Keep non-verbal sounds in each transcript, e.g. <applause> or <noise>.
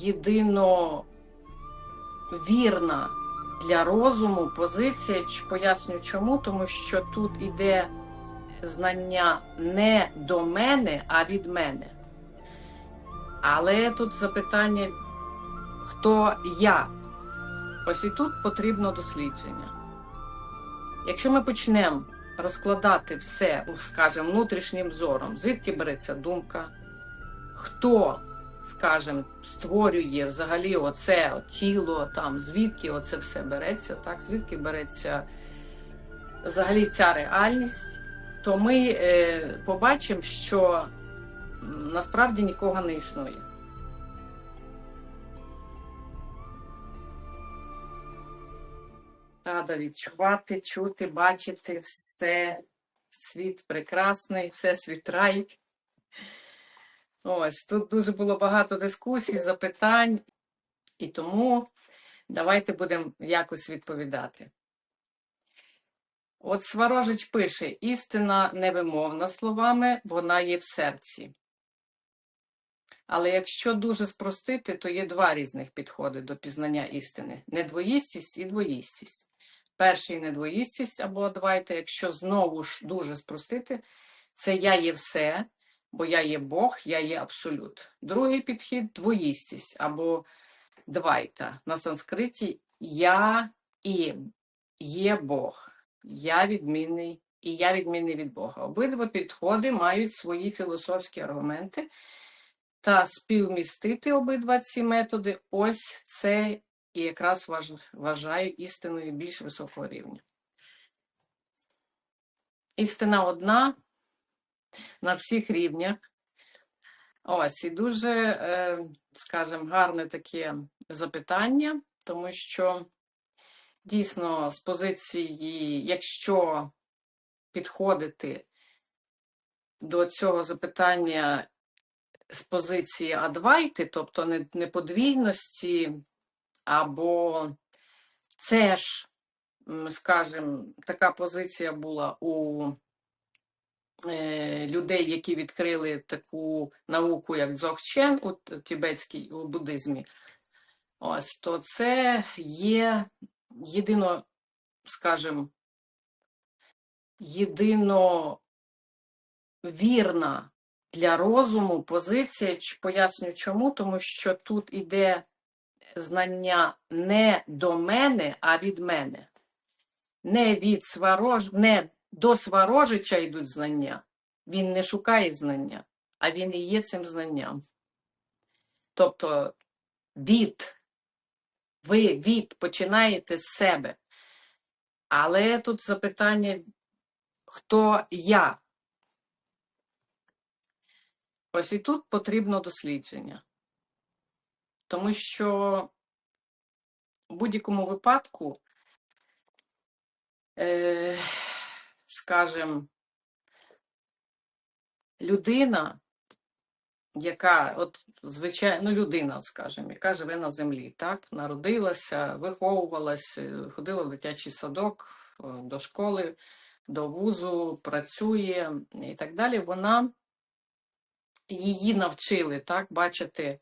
єдино вірна для розуму позиція. Поясню чому, тому що тут іде знання не до мене, а від мене. Але тут запитання, хто я? Ось і тут потрібно дослідження. Якщо ми почнемо розкладати все, ну, скажімо, внутрішнім зором, звідки береться думка, хто, скажімо, створює взагалі оце тіло, там, звідки оце все береться, так, звідки береться взагалі ця реальність, то ми е, побачимо, що насправді нікого не існує. Рада відчувати, чути, бачити все, світ прекрасний, все світ рай. Ось тут дуже було багато дискусій, запитань, і тому давайте будемо якось відповідати. От Сварожич пише: істина невимовна словами, вона є в серці. Але якщо дуже спростити, то є два різних підходи до пізнання істини: недвоїстість і двоїстість. Перший недвоїстість або адвайта, якщо знову ж дуже спростити, це я є все, бо я є Бог, я є абсолют. Другий підхід двоїстість або двайта. На санскриті я і є Бог. Я відмінний і я відмінний від Бога. Обидва підходи мають свої філософські аргументи. Та співмістити обидва ці методи, ось це і якраз вважаю істиною більш високого рівня. Істина одна на всіх рівнях. Ось, і дуже, е, скажімо, гарне таке запитання, тому що дійсно з позиції, якщо підходити до цього запитання з позиції адвайти, тобто не, не подвійності, або це ж, скажімо, така позиція була у людей, які відкрили таку науку, як Дзогчен у т- тибетській у буддизмі. Ось то це є єдино, скажімо, єдино вірна для розуму позиція. Поясню чому, тому що тут іде знання не до мене, а від мене. Не від сварож... не до сварожича йдуть знання. Він не шукає знання, а він і є цим знанням. Тобто від, ви від починаєте з себе. Але тут запитання, хто я? Ось і тут потрібно дослідження. Тому що в будь-якому випадку, е, скажімо, людина, яка, от, звичайно, ну, людина, скажімо, яка живе на землі, так, народилася, виховувалась, е, ходила в дитячий садок, е, до школи, до вузу, працює і так далі, вона її навчили так, бачити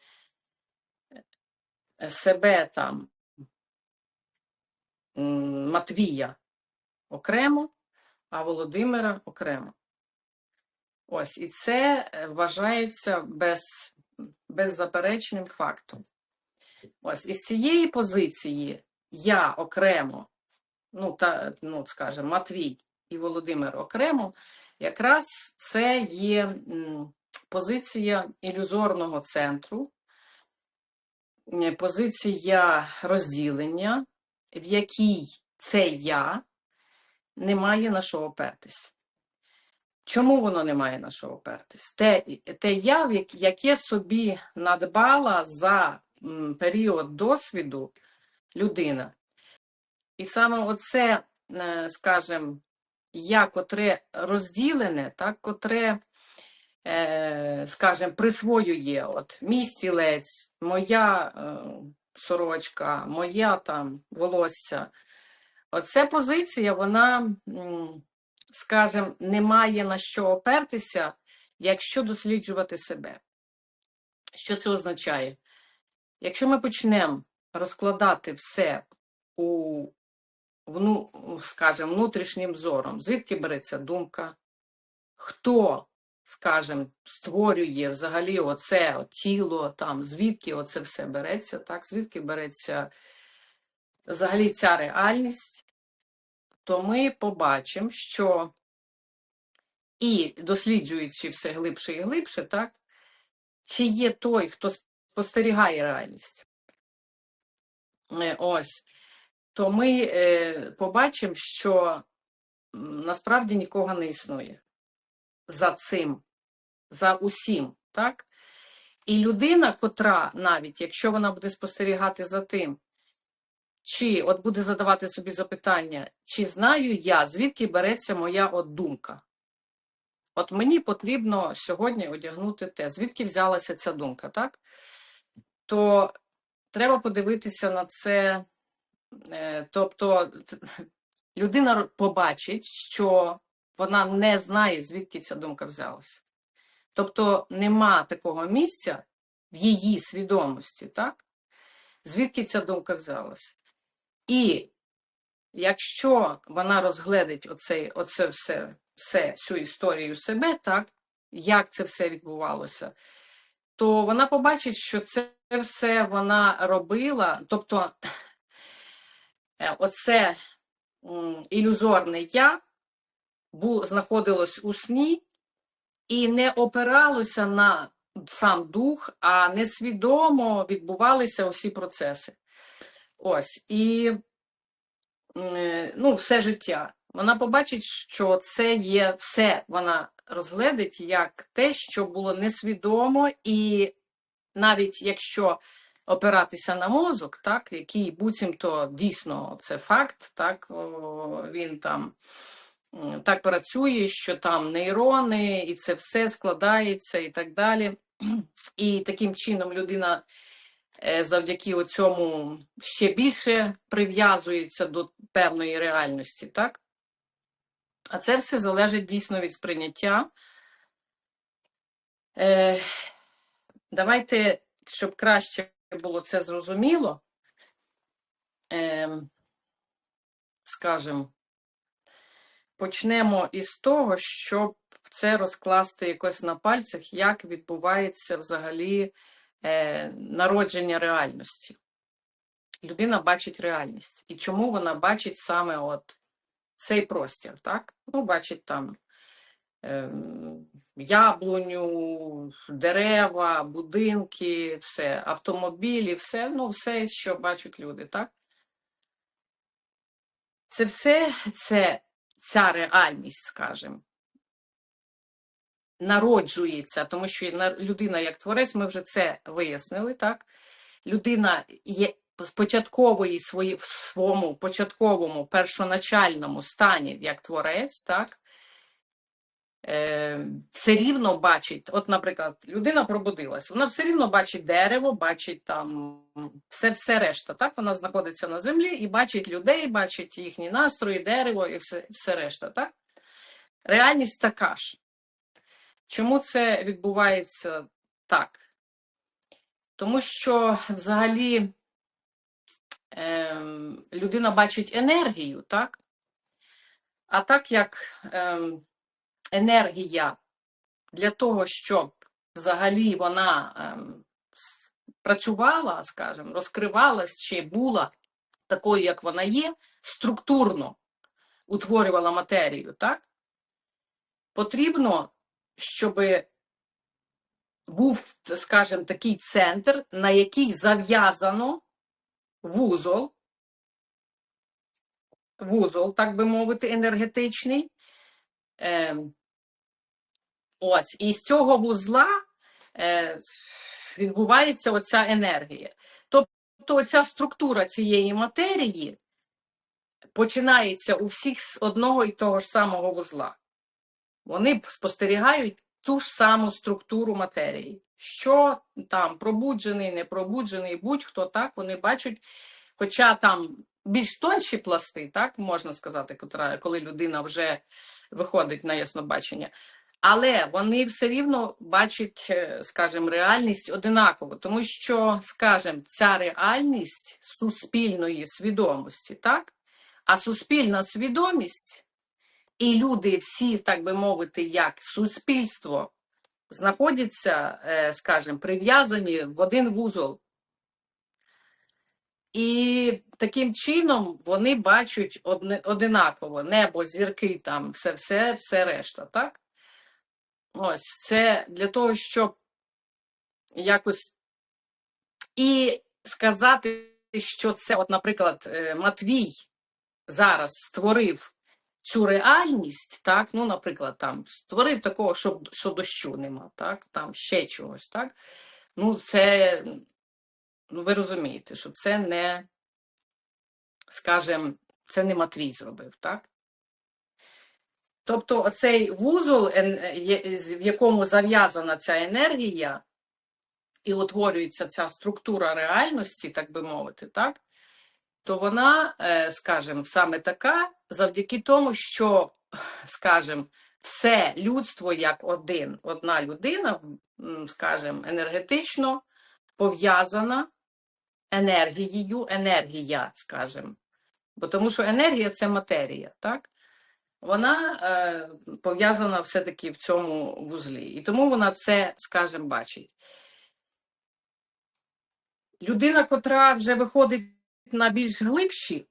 е, себе там Матвія окремо, а Володимира окремо. Ось, і це е, вважається без, беззаперечним фактом. Ось, із цієї позиції я окремо, ну, та, ну, скажімо, Матвій і Володимир окремо, якраз це є позиція ілюзорного центру, позиція розділення, в якій це я не має на що опертись. Чому воно не має на що опертись? Те, те я, яке собі надбала за період досвіду людина. І саме оце, е, скажімо, я, котре розділене, так, котре, е, скажімо, присвоює от, мій стілець, моя е, сорочка, моя там волосся. Оце позиція, вона, скажімо, не має на що опертися, якщо досліджувати себе. Що це означає? Якщо ми почнемо розкладати все у вну, скажімо, внутрішнім зором, звідки береться думка, хто, скажімо, створює взагалі оце тіло, там, звідки оце все береться, так, звідки береться взагалі ця реальність, то ми побачимо, що і досліджуючи все глибше і глибше, так, чи є той, хто спостерігає реальність. Е, Ось, то ми е, побачимо, що насправді нікого не існує за цим, за усім, так? І людина, котра навіть, якщо вона буде спостерігати за тим, чи от буде задавати собі запитання, чи знаю я, звідки береться моя от думка? От мені потрібно сьогодні одягнути те, звідки взялася ця думка, так? То треба подивитися на це. е, Тобто <laughs> людина побачить, що вона не знає, звідки ця думка взялася. Тобто нема такого місця в її свідомості, так? Звідки ця думка взялася. І якщо вона розгледить оцей, оце все, все, всю історію себе, так, як це все відбувалося, то вона побачить, що це все вона робила, тобто е, оце ілюзорне я знаходилось у сні і не опиралося на сам дух, а несвідомо відбувалися усі процеси. Ось, і е, ну, все життя. Вона побачить, що це є все, вона розгледить як те, що було несвідомо, і навіть якщо опиратися на мозок, так, який буцімто дійсно це факт, так, він там так працює, що там нейрони, і це все складається і так далі. І таким чином людина завдяки цьому ще більше прив'язується до певної реальності, так? А це все залежить дійсно від сприйняття. Е, давайте, щоб краще було це зрозуміло, е, скажімо, почнемо із того, щоб це розкласти якось на пальцях, як відбувається взагалі е, народження реальності. Людина бачить реальність. І чому вона бачить саме от цей простір, так? Ну, бачить там ем, яблуню, дерева, будинки, все, автомобілі, все, ну, все, що бачать люди, так? Це все, це ця реальність, скажімо, народжується, тому що людина як творець, ми вже це вияснили, так? Людина є з свої, в своєму початковому першоначальному стані як творець, так? Е, все рівно бачить, от, наприклад, людина пробудилась, вона все рівно бачить дерево, бачить там все, все решта. Так, вона знаходиться на землі і бачить людей, бачить їхні настрої, дерево і все, все решта. Так? Реальність така ж. Чому це відбувається так? Тому що взагалі ем, людина бачить енергію, так? А так як ем, енергія для того, щоб взагалі вона с- працювала, скажімо, розкривалась чи була такою, як вона є, структурно утворювала матерію, так? Потрібно, щоб був, скажімо, такий центр, на який зав'язано вузол, вузол, так би мовити, енергетичний. Ем, Ось, і з цього вузла е, відбувається оця енергія. Тобто оця структура цієї матерії починається у всіх з одного і того ж самого вузла. Вони спостерігають ту ж саму структуру матерії. Що там пробуджений, не пробуджений, будь-хто так, вони бачать, хоча там більш тонші пласти, так можна сказати, коли людина вже виходить на яснобачення. Але вони все рівно бачать, е, скажімо, реальність одинаково, тому що, скажімо, ця реальність суспільної свідомості, так? А суспільна свідомість і люди всі, так би мовити, як суспільство, знаходяться, е, скажімо, прив'язані в один вузол. І таким чином вони бачать одинаково небо, зірки, там, все, все, все решта, так? Ось це для того, щоб якось і сказати, що це, от, наприклад, е, Матвій зараз створив цю реальність, так, ну, наприклад, там створив такого, що, що дощу нема, так, там ще чогось, так. Ну, це, ну, ви розумієте, що це не, скажімо, це не Матвій зробив, так? Тобто оцей вузол, в якому зав'язана ця енергія, і утворюється ця структура реальності, так би мовити, так? то вона, е, скажімо, саме така, завдяки тому, що, скажімо, все людство як один, одна людина, скажімо, енергетично пов'язана енергією, енергія, скажімо. Бо тому що енергія це матерія, так? Вона е, пов'язана все-таки в цьому вузлі. І тому вона це, скажімо, бачить. Людина, котра вже виходить на більш глибші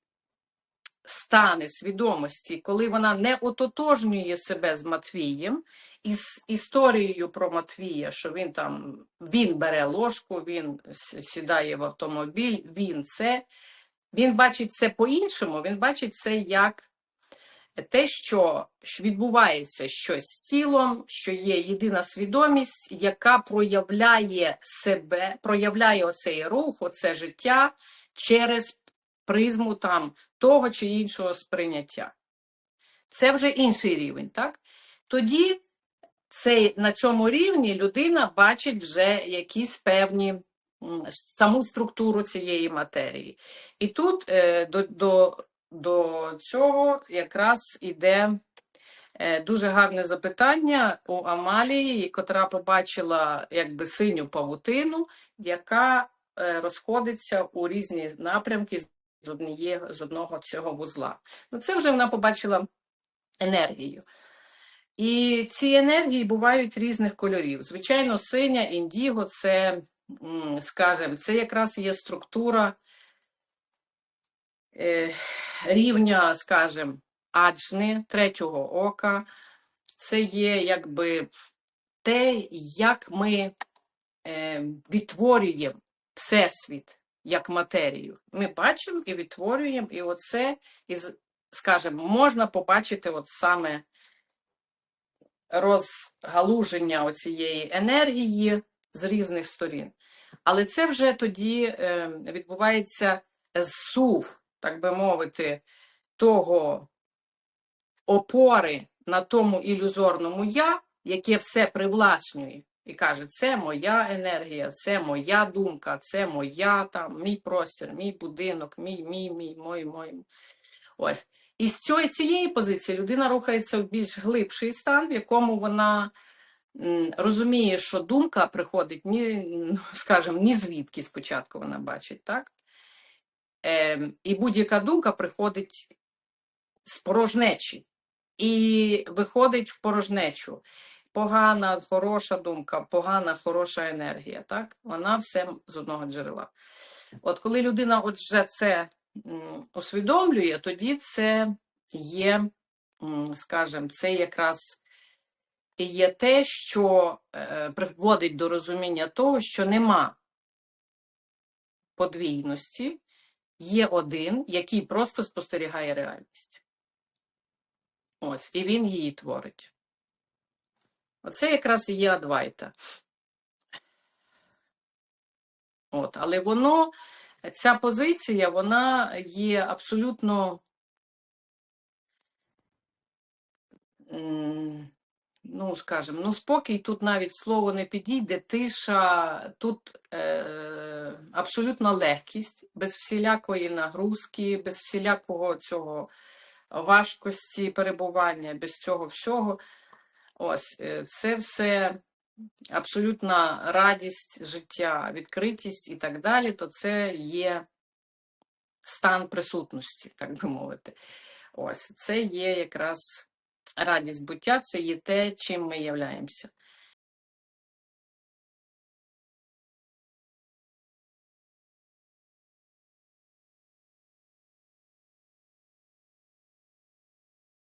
стани свідомості, коли вона не ототожнює себе з Матвієм, і з історією про Матвія, що він там він бере ложку, він сідає в автомобіль, він це. Він бачить це по-іншому, він бачить це як те, що відбувається щось з тілом, що є єдина свідомість, яка проявляє себе, проявляє оцей рух, оце життя через призму там того чи іншого сприйняття. Це вже інший рівень, так? Тоді цей, на цьому рівні людина бачить вже якісь певні саму структуру цієї матерії. І тут е, до, до, до цього якраз іде е, дуже гарне запитання у Амалії, котра побачила якби синю павутину, яка е, розходиться у різні напрямки з однієї з одного цього вузла. Ну, це вже вона побачила енергію. І ці енергії бувають різних кольорів. Звичайно, синя, індіго це, скажімо, це якраз є структура е, рівня, скажімо, аджни, третього ока. Це є якби те, як ми е, відтворюємо Всесвіт як матерію. Ми бачимо і відтворюємо, і оце, і, скажімо, можна побачити от саме розгалуження оцієї енергії з різних сторін. Але це вже тоді е, відбувається зсув, так би мовити, того опори на тому ілюзорному я, яке все привласнює. І каже, це моя енергія, це моя думка, це моя там, мій простір, мій будинок, мій, мій, мій, мой, мой. Ось. І з цієї, цієї позиції людина рухається в більш глибший стан, в якому вона розуміє, що думка приходить ні, ну, скажімо, ні звідки спочатку вона бачить, так? Ем, і будь-яка думка приходить з порожнечі і виходить в порожнечу. Погана, хороша думка, погана, хороша енергія, так? Вона все з одного джерела. От коли людина отже це усвідомлює, тоді це є, скажімо, це якраз є те, що е, приводить до розуміння того, що нема подвійності, є один, який просто спостерігає реальність. Ось, і він її творить. Оце якраз і є Адвайта. От, але воно, ця позиція, вона є абсолютно, ну, скажімо, ну, спокій тут навіть слово не підійде, тиша, тут е, абсолютна легкість, без всілякої нагрузки, без всілякого цього важкості перебування, без цього всього. Ось е, це все абсолютна радість життя, відкритість і так далі, то це є стан присутності, так би мовити. Ось це є якраз радість буття, це є те, чим ми являємося.